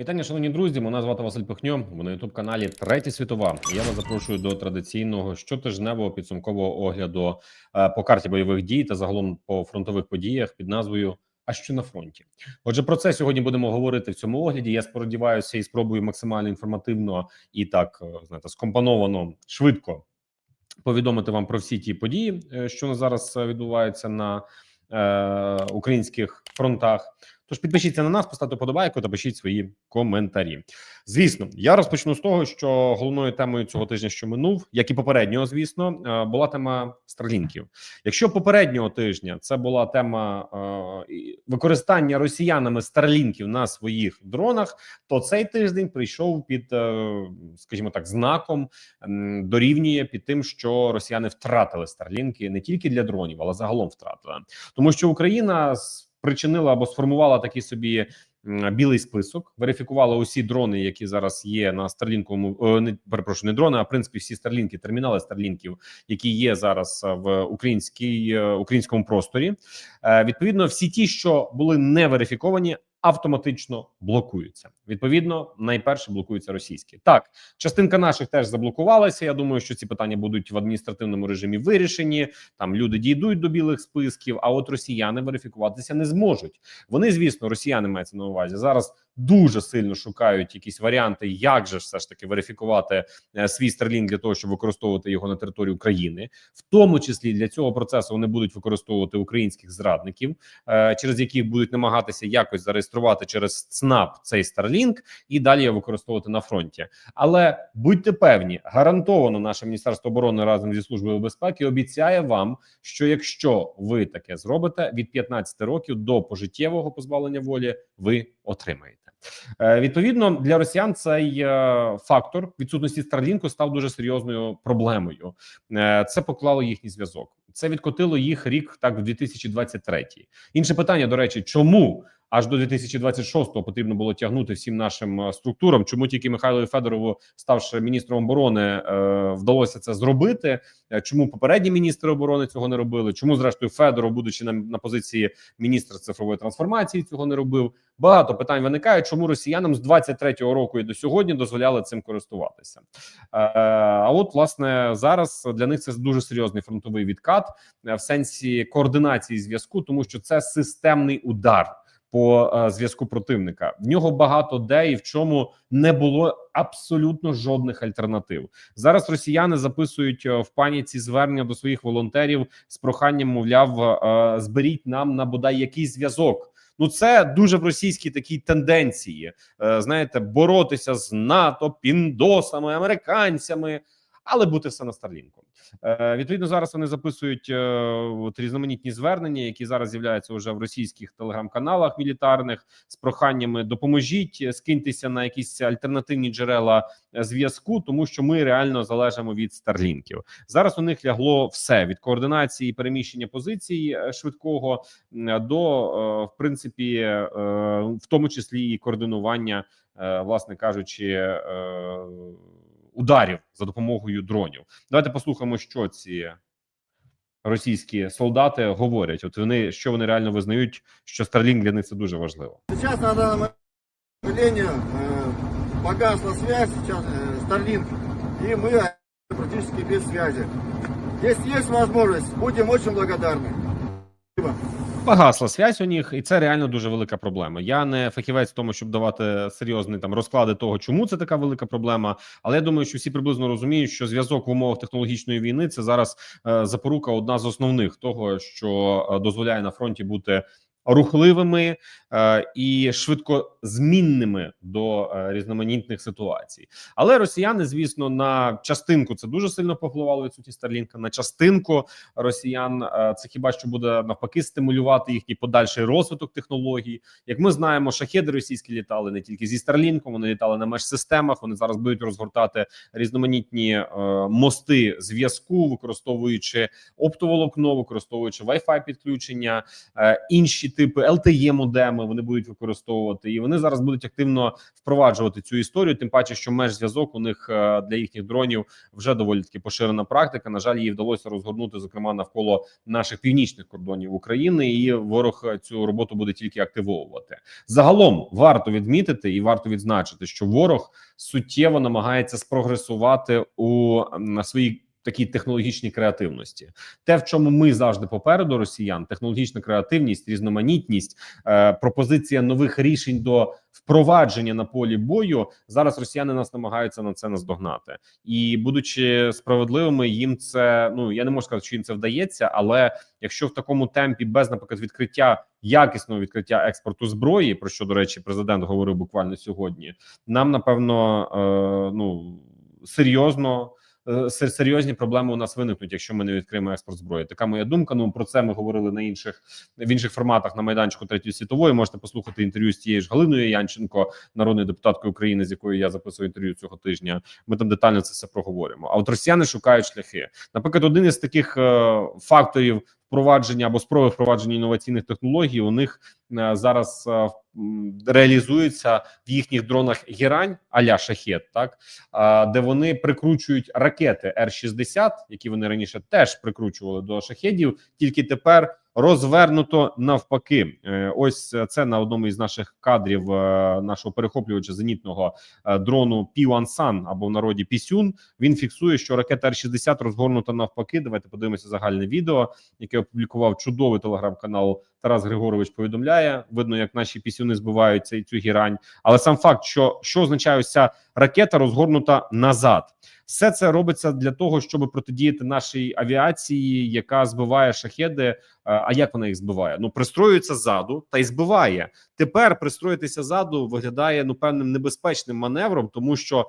Вітання, шановні друзі. Мене звати Василь Пихньо. Ви на ютуб каналі Третя світова. Я вас запрошую до традиційного щотижневого підсумкового огляду е, по карті бойових дій та загалом по фронтових подіях під назвою А що на фронті? Отже, про це сьогодні будемо говорити в цьому огляді. Я сподіваюся і спробую максимально інформативно і так е, знаєте, скомпоновано швидко повідомити вам про всі ті події, е, що зараз відбуваються на е, українських фронтах. Тож підпишіться на нас, поставте подобайку та пишіть свої коментарі. Звісно, я розпочну з того, що головною темою цього тижня, що минув, як і попереднього, звісно, е, була тема старлінків. Якщо попереднього тижня це була тема е, використання росіянами старлінків на своїх дронах, то цей тиждень прийшов під, е, скажімо так, знаком дорівнює під тим, що росіяни втратили старлінки не тільки для дронів, але загалом втратили, тому що Україна спричинила або сформувала такий собі. Білий список верифікувала усі дрони, які зараз є на старлінковому е, не перепрошую, не дрони, а в принципі всі старлінки, термінали старлінків, які є зараз е, в українській е, українському просторі. Відповідно, всі ті, що були не верифіковані, автоматично блокуються. Відповідно, найперше блокуються російські. Так, частинка наших теж заблокувалася. Я думаю, що ці питання будуть в адміністративному режимі вирішені. Там люди дійдуть до білих списків, а от росіяни верифікуватися не зможуть. Вони, звісно, росіяни мається на увазі зараз. Дуже сильно шукають якісь варіанти, як же все ж таки верифікувати е, свій Starlink для того, щоб використовувати його на території України, в тому числі для цього процесу вони будуть використовувати українських зрадників, е, через яких будуть намагатися якось зареєструвати через ЦНАП цей Starlink і далі його використовувати на фронті. Але будьте певні, гарантовано наше міністерство оборони разом зі службою безпеки обіцяє вам, що якщо ви таке зробите від 15 років до пожиттєвого позбавлення волі, ви отримаєте. Е, Відповідно, для росіян цей е, фактор відсутності Старлінку став дуже серйозною проблемою. Е, Це поклало їхній зв'язок. Це відкотило їх рік так в 2023. Інше питання, до речі, чому аж до 2026-го потрібно було тягнути всім нашим е, структурам? Чому тільки Михайлові Федорову, ставши міністром оборони, е, вдалося це зробити? Е, Чому попередні міністри оборони цього не робили? Чому зрештою Федоров, будучи на, на позиції міністра цифрової трансформації, цього не робив? Багато питань виникає, чому росіянам з 23-го року і до сьогодні дозволяли цим користуватися. А от власне зараз для них це дуже серйозний фронтовий відкат в сенсі координації зв'язку, тому що це системний удар. По е, зв'язку противника в нього багато де і в чому не було абсолютно жодних альтернатив. Зараз росіяни записують е, в паніці звернення до своїх волонтерів з проханням, мовляв, е, зберіть нам на бодай якийсь зв'язок. Ну, це дуже в російській такій тенденції. Знаєте, боротися з НАТО, піндосами, американцями, але бути все на Старлінку. Е, відповідно, зараз вони записують е, от різноманітні звернення, які зараз з'являються вже в російських телеграм-каналах мілітарних з проханнями допоможіть, е, скиньтеся на якісь альтернативні джерела е, зв'язку, тому що ми реально залежимо від старлінків. Зараз у них лягло все від координації переміщення позицій е, швидкого до в принципі, в тому числі і координування, власне кажучи е, Ударів за допомогою дронів. Давайте послухаємо, що ці російські солдати говорять. От вони що вони реально визнають, що Starlink для них це дуже важливо. Сейчас на данном момент, к сожалению, э, погасла связь, сейчас э, Starlink, и мы практически без связи. Если есть возможность, будем очень благодарны. Спасибо. Погасла связь у них, і це реально дуже велика проблема. Я не фахівець в тому, щоб давати серйозні там розклади того, чому це така велика проблема. Але я думаю, що всі приблизно розуміють, що зв'язок в умовах технологічної війни це зараз е, запорука одна з основних того, що е, дозволяє на фронті бути рухливими е, і швидкозмінними до е, різноманітних ситуацій. Але росіяни, звісно, на частинку це дуже сильно повпливало відсутність Старлінка. На частинку росіян е, це хіба що буде навпаки стимулювати їхній подальший розвиток технологій. Як ми знаємо, шахеди російські літали не тільки зі Старлінком, вони літали на межсистемах. Вони зараз будуть розгортати різноманітні мости зв'язку, використовуючи оптоволокно, використовуючи Wi-Fi підключення, е, типи LTE модеми вони будуть використовувати, і вони зараз будуть активно впроваджувати цю історію. Тим паче, що меж зв'язок у них е, для їхніх дронів вже доволі таки поширена практика. На жаль, її вдалося розгорнути, зокрема навколо наших північних кордонів України, і ворог е, цю роботу буде тільки активовувати. Загалом варто відмітити і варто відзначити, що ворог суттєво намагається спрогресувати у на своїй такій технологічній креативності. Те, в чому ми завжди попереду росіян, технологічна креативність, різноманітність, е, пропозиція нових рішень до впровадження на полі бою. Зараз росіяни нас намагаються на це наздогнати, і будучи справедливими, їм це ну я не можу сказати, що їм це вдається, але якщо в такому темпі без наприклад відкриття якісного відкриття експорту зброї, про що до речі, президент говорив буквально сьогодні, нам напевно е, ну серйозно. Е, сер- Серйозні проблеми у нас виникнуть, якщо ми не відкриємо експорт зброї. Така моя думка. Ну про це ми говорили на інших в інших форматах на майданчику третьої світової. Можете послухати інтерв'ю з тією ж Галиною Янченко, народною депутаткою України, з якою я записую інтерв'ю цього тижня. Ми там детально це все проговоримо. А от росіяни шукають шляхи. Наприклад, один із таких е, факторів впровадження або спроби впровадження інноваційних технологій у них е, зараз е, м, реалізується в їхніх дронах герань аля шахет, так? Де вони прикручують ракети Р-60, які вони раніше теж прикручували до шахедів, тільки тепер розвернуто навпаки. Е, Ось це на одному із наших кадрів е, нашого перехоплювача зенітного е, дрону Півансан або в народі Пісюн. Він фіксує, що ракета Р-60 розгорнута навпаки. Давайте подивимося загальне відео, яке опублікував чудовий телеграм-канал Тарас Григорович. Повідомляє видно, як наші пісюни збиваються і цю гірань. Але сам факт, що що означає ця ракета розгорнута назад. Все це робиться для того, щоб протидіяти нашій авіації, яка збиває шахеди. Е, А як вона їх збиває? Ну пристроюється ззаду та й збиває. Тепер пристроїтися ззаду виглядає ну певним небезпечним маневром, тому що е,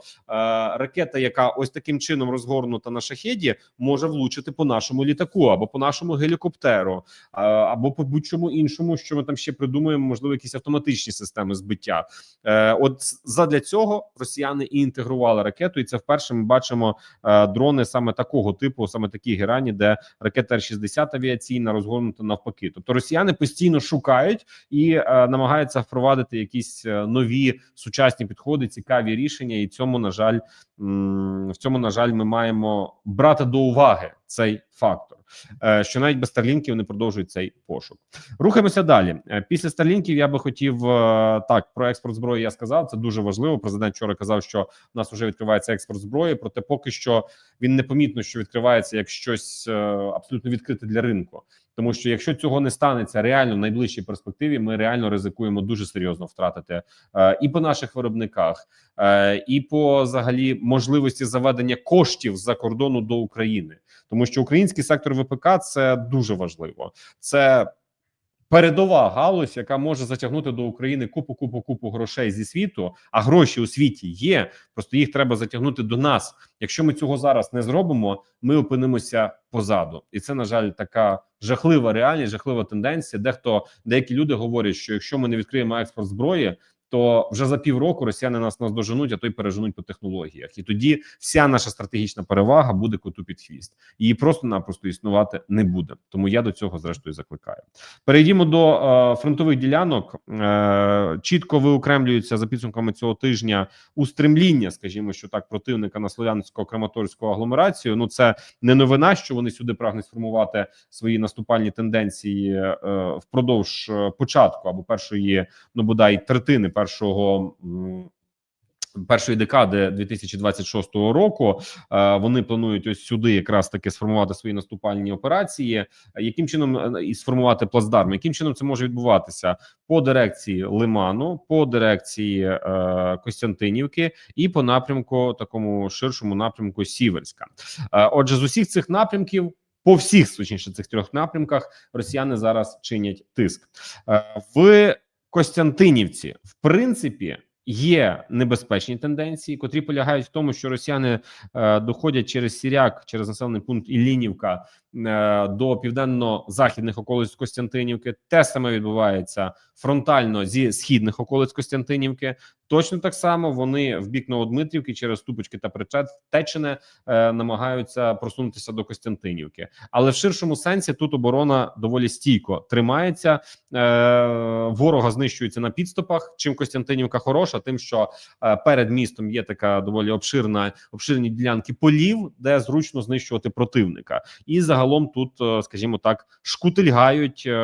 ракета, яка ось таким чином розгорнута на шахеді, може влучити по нашому літаку або по нашому гелікоптеру, е, або по будь-чому іншому, що ми там ще придумаємо, можливо, якісь автоматичні системи збиття. Е, от задля цього росіяни і інтегрували ракету, і це вперше ми бачимо е, дрони саме такого типу, саме такі герані, де ракета Р-60 авіаційна розгорнута навпаки. Тобто росіяни постійно шукають і е, намагаються впровадити якісь е, нові сучасні підходи, цікаві рішення. І цьому на жаль, в цьому на жаль, ми маємо брати до уваги цей фактор. е, Що навіть без старлінків не продовжують цей пошук. Рухаємося далі. Е, Після старлінків я би хотів е, так про експорт зброї. Я сказав, це дуже важливо. Президент вчора казав, що у нас вже відкривається експорт зброї. Проте поки що він непомітно, що відкривається як щось абсолютно відкрите для ринку. Тому що якщо цього не станеться реально в найближчій перспективі, ми реально ризикуємо дуже серйозно втратити е, і по наших виробниках, е, і по взагалі можливості заведення коштів з-за кордону до України, тому що український сектор ВПК це дуже важливо. Це передова галузь, яка може затягнути до України купу, купу, купу грошей зі світу. А гроші у світі є. Просто їх треба затягнути до нас. Якщо ми цього зараз не зробимо, ми опинимося позаду, і це на жаль така жахлива реальність, жахлива тенденція. Дехто деякі люди говорять, що якщо ми не відкриємо експорт зброї. То вже за півроку росіяни нас наздоженуть, а то й переженуть по технологіях, і тоді вся наша стратегічна перевага буде коту під хвіст. Її просто-напросто існувати не буде. Тому я до цього зрештою закликаю. Перейдімо до е, фронтових ділянок. Е, чітко виокремлюються за підсумками цього тижня устремління, скажімо, що так, противника на слов'янсько краматорську агломерацію. Ну це не новина, що вони сюди прагнуть сформувати свої наступальні тенденції е, впродовж е, початку або першої, ну бодай третини першого. Першої декади 2026 року е, вони планують ось сюди якраз таки сформувати свої наступальні операції. Яким чином е, і сформувати плацдарм? Яким чином це може відбуватися по дирекції Лиману, по дирекції е, Костянтинівки і по напрямку, такому ширшому напрямку Сіверська? Е, отже, з усіх цих напрямків. По всіх точніше цих трьох напрямках росіяни зараз чинять тиск в Костянтинівці. В принципі, є небезпечні тенденції, котрі полягають в тому, що росіяни е, доходять через Сіряк, через населений пункт Іллінівка е, до південно-західних околиць Костянтинівки. Те саме відбувається фронтально зі східних околиць Костянтинівки. Точно так само вони в бік Новодмитрівки через Ступочки та Причет Течене е, намагаються просунутися до Костянтинівки. Але в ширшому сенсі тут оборона доволі стійко тримається. Е, ворога знищується на підступах. Чим Костянтинівка хороша, тим що е, перед містом є така доволі обширна обширні ділянки полів, де зручно знищувати противника. І загалом тут, е, скажімо так, шкутильгають е,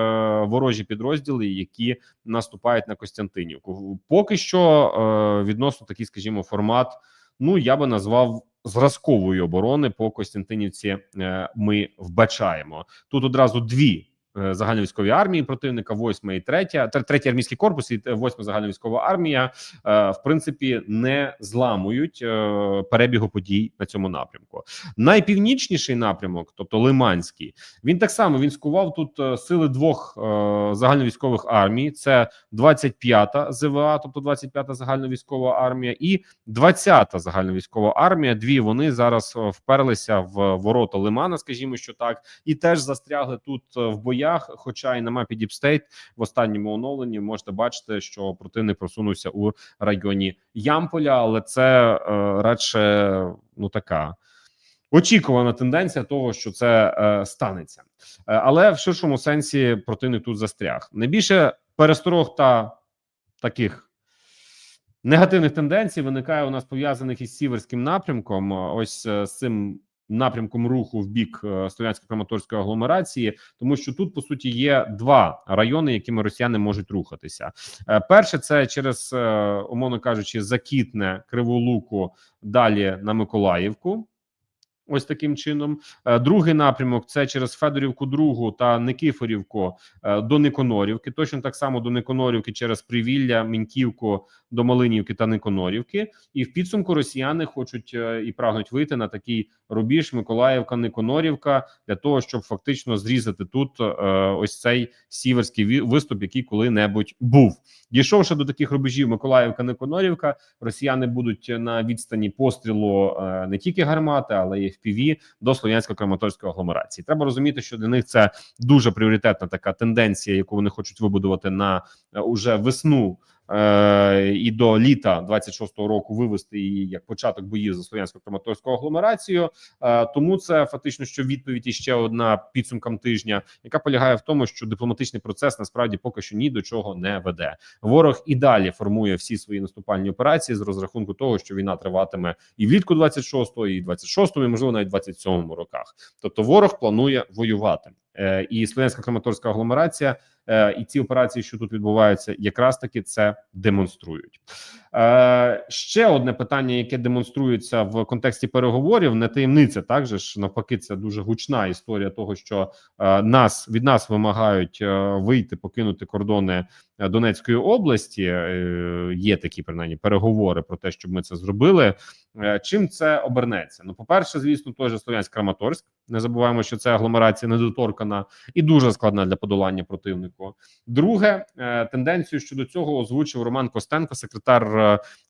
ворожі підрозділи, які наступають на Костянтинівку. Поки що е, відносно такий, скажімо, формат. Ну я би назвав зразкової оборони по Костянтинівці. Ми вбачаємо тут одразу дві. Е, Загальновійськові армії противника, 8 і 3, тр- третій армійський корпус і 8 загальновійськова армія, е, в принципі, не зламують е, перебігу подій на цьому напрямку. Найпівнічніший напрямок, тобто Лиманський, він так само він скував тут е, сили двох е, загальновійськових армій: це 25-та ЗВА, тобто 25-та загальновійськова армія, і 20-та загальновійськова армія. Дві вони зараз е, вперлися в ворота Лимана, скажімо, що так, і теж застрягли тут е, в боях. Хоча і на мапі Діпстейт в останньому оновленні можете бачити, що противник просунувся у районі Ямполя, але це е, радше ну така. Очікувана тенденція того, що це е, станеться, Е, але в ширшому сенсі противник тут застряг. Найбільше пересторог та таких негативних тенденцій виникає у нас пов'язаних із сіверським напрямком. Ось е, з цим напрямком руху в бік е, Слов'янсько-Краматорської агломерації, тому що тут по суті є два райони, якими росіяни можуть рухатися. Е, Перше це через, е, умовно кажучи, закітне криволуку далі на Миколаївку. Ось таким чином. Е, Другий напрямок це через Федорівку, Другу та Никифорівку е, до Никонорівки. Точно так само до Никонорівки через Привілля, Міньківку до Малинівки та Никонорівки. І в підсумку росіяни хочуть е, і прагнуть вийти на такий рубіж Миколаївка, Никонорівка для того, щоб фактично зрізати тут ось цей сіверський виступ, який коли-небудь був. Дійшовши до таких рубежів Миколаївка, Никонорівка, росіяни будуть на відстані пострілу не тільки гармати, але й FPV до Слов'янсько-Краматорської агломерації. Треба розуміти, що для них це дуже пріоритетна така тенденція, яку вони хочуть вибудувати на е, уже весну. Е, І до літа 26-го року вивести її як початок боїв за слов'янсько-краматорську агломерацію. Е, Тому це фактично що відповідь і ще одна підсумкам тижня, яка полягає в тому, що дипломатичний процес насправді поки що ні до чого не веде. Ворог і далі формує всі свої наступальні операції з розрахунку того, що війна триватиме і влітку 26-го, і 26-му, і можливо навіть 27-му роках. Тобто ворог планує воювати. Е, І Слов'янська Краматорська агломерація е, і ці операції, що тут відбуваються, якраз таки це демонструють. Е, Ще одне питання, яке демонструється в контексті переговорів, не таємниця. Також ж навпаки, це дуже гучна історія того, що е, нас від нас вимагають е, вийти, покинути кордони Донецької області. Є такі принаймні переговори про те, щоб ми це зробили. Чим це обернеться? Ну, по перше, звісно, той же Слов'янськ Краматорськ. Не забуваємо, що це агломерація недоторкана і дуже складна для подолання противнику. Друге, тенденцію щодо цього озвучив Роман Костенко, секретар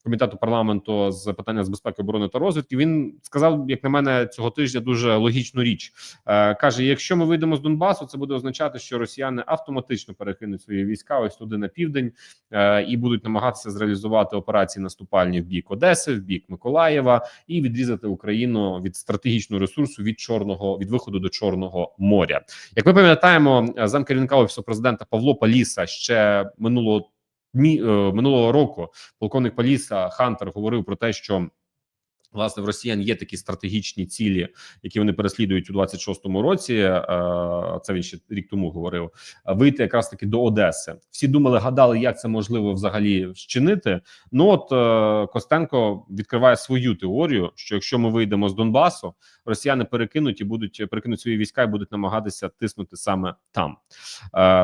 комітету парламенту з питання з безпеки, оборони та розвідки. Він сказав, як на мене, цього тижня дуже логічну річ. Е, Каже: якщо ми вийдемо з Донбасу, це буде означати, що росіяни автоматично перекинуть свої війська ось туди на південь е, і будуть намагатися зреалізувати операції наступальні в бік Одеси, в бік Миколаєва і відрізати Україну від стратегічного ресурсу від чорного від виходу до Чорного моря. Як ми пам'ятаємо, замкерівника офісу президента Павло Паліса ще минулого мі, е, минулого року. Полковник Паліса Хантер говорив про те, що. Власне, в росіян є такі стратегічні цілі, які вони переслідують у 26-му році. е, Це він ще рік тому говорив. Вийти якраз таки до Одеси. Всі думали, гадали, як це можливо взагалі вчинити. Ну от е, Костенко відкриває свою теорію: що якщо ми вийдемо з Донбасу, росіяни перекинуть і будуть перекинуть свої війська і будуть намагатися тиснути саме там,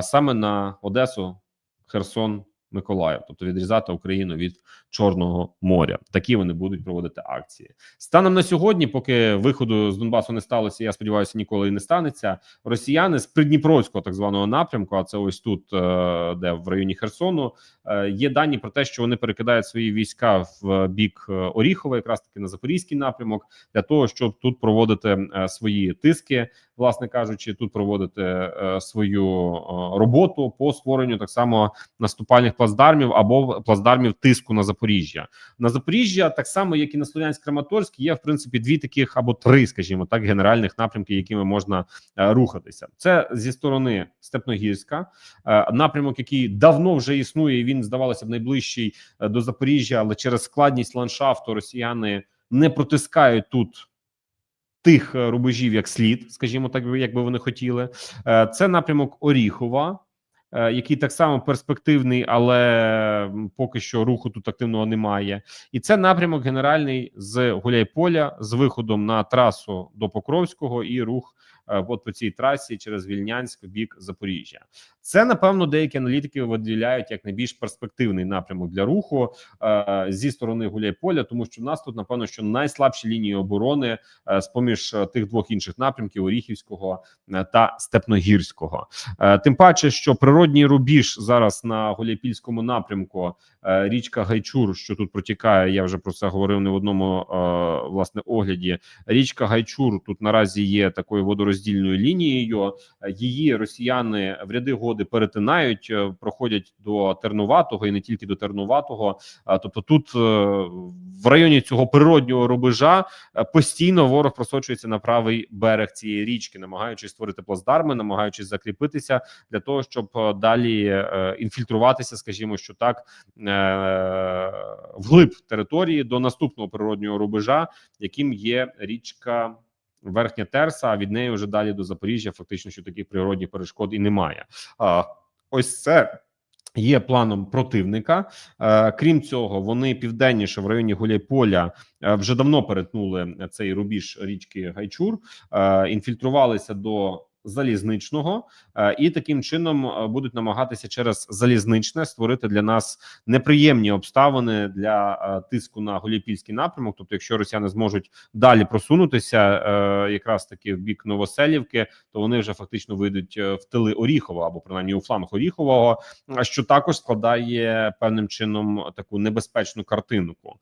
саме на Одесу, Херсон, Миколаїв, тобто відрізати Україну від Чорного моря. Такі вони будуть проводити акції. Станом на сьогодні, поки виходу з Донбасу не сталося, я сподіваюся, ніколи і не станеться. Росіяни з придніпровського так званого напрямку, а це ось тут, е, де в районі Херсону, е, є дані про те, що вони перекидають свої війська в бік е, Оріхова, якраз таки на запорізький напрямок, для того, щоб тут проводити свої тиски, власне кажучи, тут проводити свою роботу по створенню так само наступальних плацдармів або плацдармів тиску на Запоріжжя. На Запоріжжя, так само як і на Слов'янськ Краматорськ, є в принципі дві таких або три, скажімо так, генеральних напрямки, якими можна е, рухатися. Це зі сторони Степногірська, е, напрямок, який давно вже існує. і Він здавалося б найближчий е, до Запоріжжя, але через складність ландшафту росіяни не протискають тут. Тих рубежів як слід, скажімо так, як би вони хотіли, це напрямок Оріхова, який так само перспективний, але поки що руху тут активного немає. І це напрямок генеральний з Гуляйполя з виходом на трасу до Покровського і рух е, от по цій трасі через Вільнянськ бік Запоріжжя. Це напевно деякі аналітики виділяють як найбільш перспективний напрямок для руху е, зі сторони Гуляйполя, тому що в нас тут напевно що найслабші лінії оборони е, з поміж е, тих двох інших напрямків Оріхівського е, та Степногірського. Е, Тим паче, що природній рубіж зараз на Гуляйпільському напрямку е, річка Гайчур, що тут протікає. Я вже про це говорив не в одному е, власне огляді. Річка Гайчур тут наразі є такою водороздільною лінією. Е, Її росіяни в ряди годи перетинають, е, проходять до Тернуватого і не тільки до Тернуватого. Тобто, тут е, в районі цього природнього рубежа е, постійно ворог просочується на правий берег цієї річки, намагаючись створити плацдарми, намагаючись закріпитися для того, щоб далі інфільтруватися, скажімо, що так вглиб території до наступного природнього рубежа, яким є річка. Верхня Терса, а від неї вже далі до Запоріжжя, фактично, що таких природних перешкод і немає. А ось це є планом противника. Е, крім цього, вони південніше в районі Гуляйполя е, вже давно перетнули цей рубіж річки Гайчур, е, інфільтрувалися до залізничного е, і таким чином е, будуть намагатися через залізничне створити для нас неприємні обставини для е, тиску на Гуляйпільський напрямок. Тобто, якщо росіяни зможуть далі просунутися, якраз таки в бік Новоселівки, то вони вже фактично вийдуть в тили Оріхова або принаймні у фланг Оріхового, що також складає певним чином таку небезпечну картинку.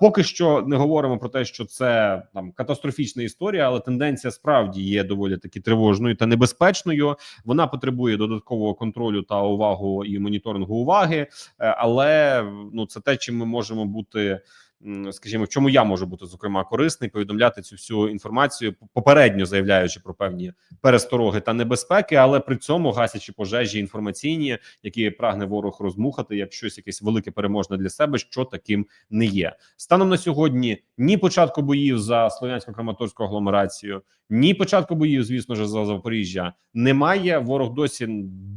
Поки що не говоримо про те, що це там катастрофічна історія, але тенденція справді є доволі таки тривожною та небезпечною. Вона потребує додаткового контролю та увагу і моніторингу уваги, Е, але ну це те, чим ми можемо бути. Скажімо, в чому я можу бути зокрема корисний, повідомляти цю всю інформацію, попередньо заявляючи про певні перестороги та небезпеки, але при цьому гасячи пожежі інформаційні, які прагне ворог розмухати, як щось якесь велике переможне для себе, що таким не є. Станом на сьогодні ні початку боїв за слов'янсько-краматорську агломерацію, ні початку боїв, звісно ж, за Запоріжжя немає. Ворог досі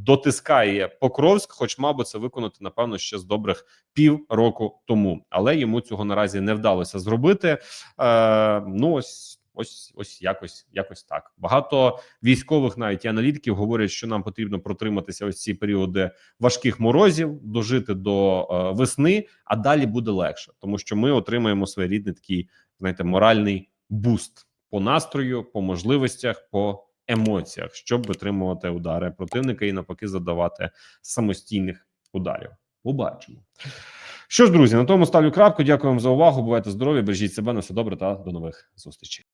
дотискає Покровськ, хоч би це виконати напевно ще з добрих пів року тому, але йому цього наразі не вдалося зробити. Е, ну ось. Ось ось якось якось так. Багато військових, навіть і аналітиків, говорять, що нам потрібно протриматися ось ці періоди важких морозів, дожити до е, весни, а далі буде легше, тому що ми отримаємо своєрідний такий, знаєте, моральний буст по настрою, по можливостях, по емоціях, щоб витримувати удари противника і навпаки задавати самостійних ударів. Побачимо. Що ж, друзі, на тому ставлю крапку. Дякую вам за увагу. Бувайте здорові, бережіть себе на все добре та до нових зустрічей.